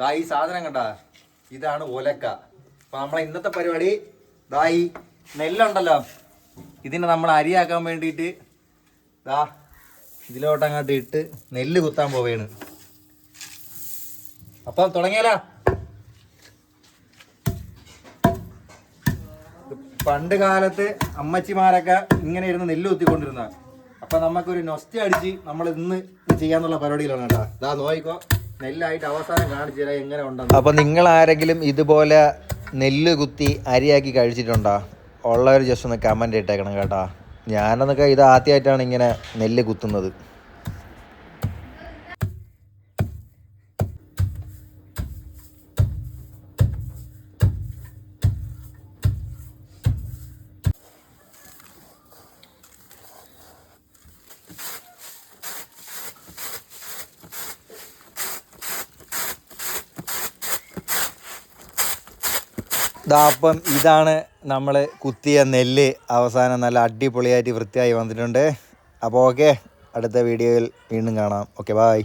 ദാ ഈ സാധനം കണ്ട? ഇതാണ് ഒലക്ക അപ്പൊ നമ്മളെ ഇന്നത്തെ പരിപാടി ദാ ഈ നെല്ലുണ്ടല്ലോ. ഇതിനെ നമ്മൾ അരിയാക്കാൻ വേണ്ടിയിട്ട് ദാ ഇതിലോട്ട് അങ്ങോട്ട് ഇട്ട് നെല്ല് കുത്താൻ പോവുകയാണ് അപ്പം തുടങ്ങിയാലോ? പണ്ട് കാലത്ത് അമ്മച്ചിമാരൊക്കെ ഇങ്ങനെ ഇരുന്ന് നെല്ല് കുത്തിക്കൊണ്ടിരുന്ന അപ്പൊ നമുക്കൊരു നൊസ്റ്റ അടിച്ച് നമ്മൾ ഇന്ന് ചെയ്യാന്നുള്ള പരിപാടിയിലാണ് കേട്ടോ. ഇതാ നോയിക്കോ നെല്ലായിട്ട് അവസാനം എങ്ങനെ ഉണ്ടെന്ന്. അപ്പോൾ നിങ്ങൾ ആരെങ്കിലും ഇതുപോലെ നെല്ല് കുത്തി അരിയാക്കി കഴിച്ചിട്ടുണ്ടോ? ഉള്ളവർ ജസ്റ്റ് ഒന്ന് കമന്റ് ഇട്ടേക്കണം കേട്ടോ. ഞാനെന്നൊക്കെ ഇത് ആദ്യമായിട്ടാണ് ഇങ്ങനെ നെല്ല് കുത്തുന്നത്. ദാ അപ്പം ഇതാണ് നമ്മൾ കുത്തിയ നെല്ല്. അവസാനം നല്ല അടിപൊളിയായിട്ട് വൃത്തിയായി വന്നിട്ടുണ്ട്. അപ്പോൾ ഓക്കെ അടുത്ത വീഡിയോയിൽ വീണ്ടും കാണാം. Okay bye